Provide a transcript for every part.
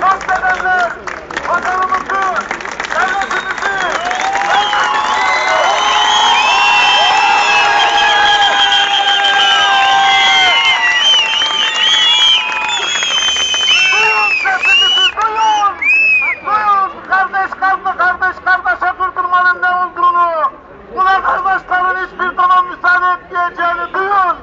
kastedenler vatanımızı, devletimizi, Duyun sesimizi duyun! Duyun kardeş kanlı kardeş kardeşe kırdırmanın ne olduğunu! Kardeşlerin hiçbir zaman müsaade etmeyeceğini duyun!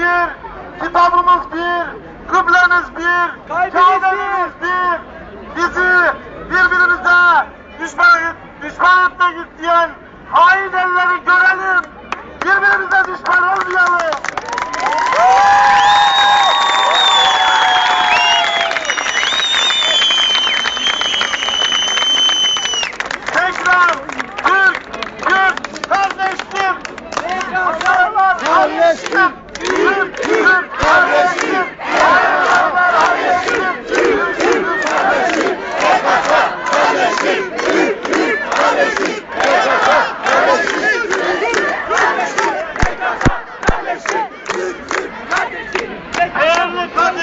Bir, kitabımız bir, kıblemiz bir, Kabe'miz bir. Bizi birbirimize düşman, düşman etmek isteyen hain elleri görelim. Birbirimize düşman olmayalım.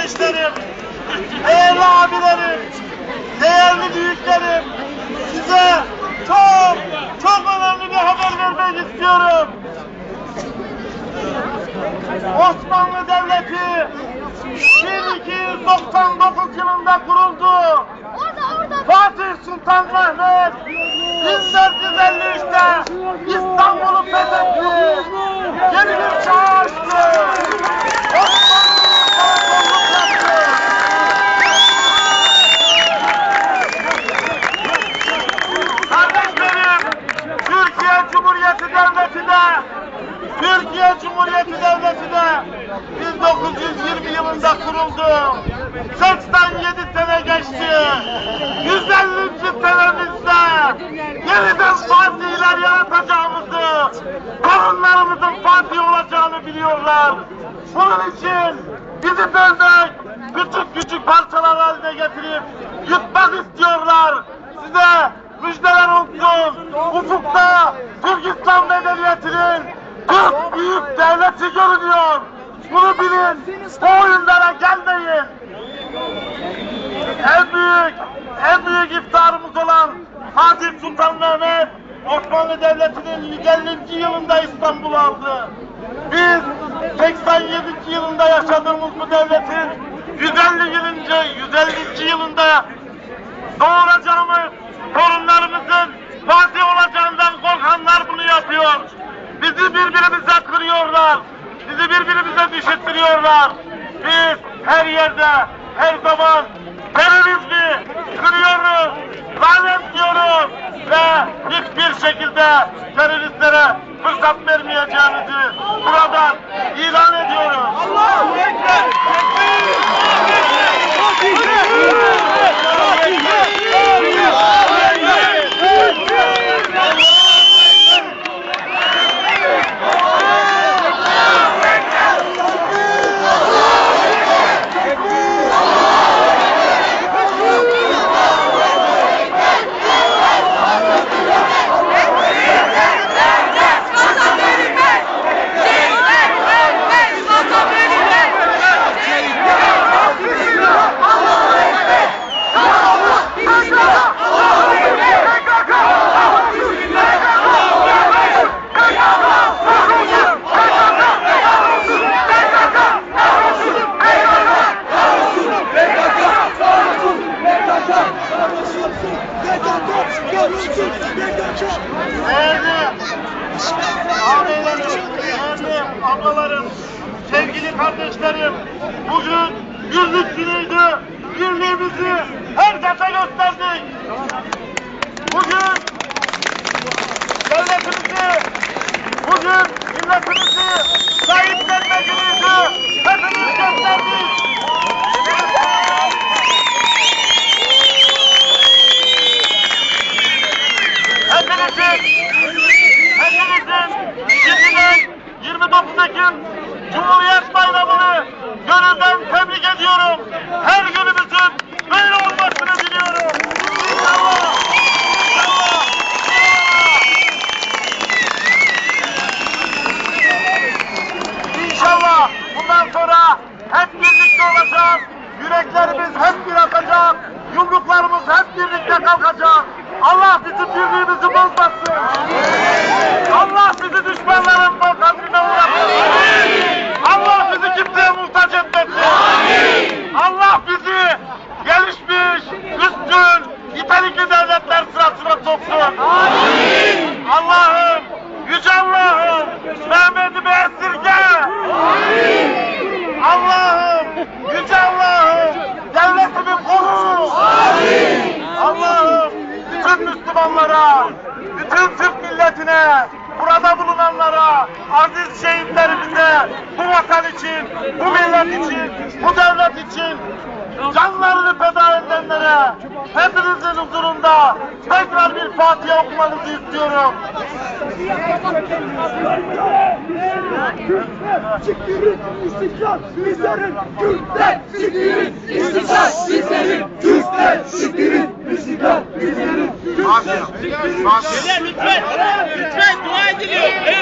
Kardeşlerim, değerli abilerim, değerli büyüklerim, size çok çok önemli bir haber vermek istiyorum. Osmanlı Devleti 1299 yılında kuruldu. Orada orada. Fatih Sultan Mehmet 1920 yılında kuruldu. 87 sene geçti. 150. senemizde yeniden Fatihler yaratacağımızı, torunlarımızın Fatih olacağını biliyorlar. Bunun için bizi bölmek, küçük küçük parçalar haline getirip yutmak istiyorlar. Size müjdeler olsun. Ufukta Türk İslam Medeniyeti'nin Türk büyük devleti görünüyor. Bunu bilin. Bu oyunlara gelmeyin. En büyük, en büyük iftarımız olan Fatih Sultan Mehmet Osmanlı Devleti'nin 150. yılında İstanbul'u aldı. Biz 87. yılında yaşadığımız bu devletin 150 yılınca 150. yılında doğuracağımız torunlarımızın Fatih olacağından korkanlar bunu yapıyor. Bizi birbirimize kırıyorlar. Birbirimize düşürtüyorlar. Biz her yerde, her zaman terörizmi Değerli ablalarım, sevgili kardeşlerim, bugün birlik günüydü. Birliğimizi gönülden tebrik ediyorum. Her günümüzün böyle olmasını diliyorum. İnşallah. İnşallah. İnşallah. İnşallah. Bundan sonra hep birlikte olacağız. Yüreklerimiz hep bir atacak. Yumruklarımız hep birlikte kalkacak. Allah bizim birliğimizi bozmasın. Onlara, bütün Türk milletine, burada bulunanlara, aziz şehitlerimize, bu vatan için, bu millet için, bu devlet için canlarını feda edenlere hepinizin huzurunda tekrar bir Fatiha okumanızı istiyorum. Siktirin istiklal bizlerin Kürtler siktirin istiklal bizlerin Kürtler siktirin istiklal bizlerin Fatiha. Fatiha. Lütfen, lütfen dua ediliyor. Evet.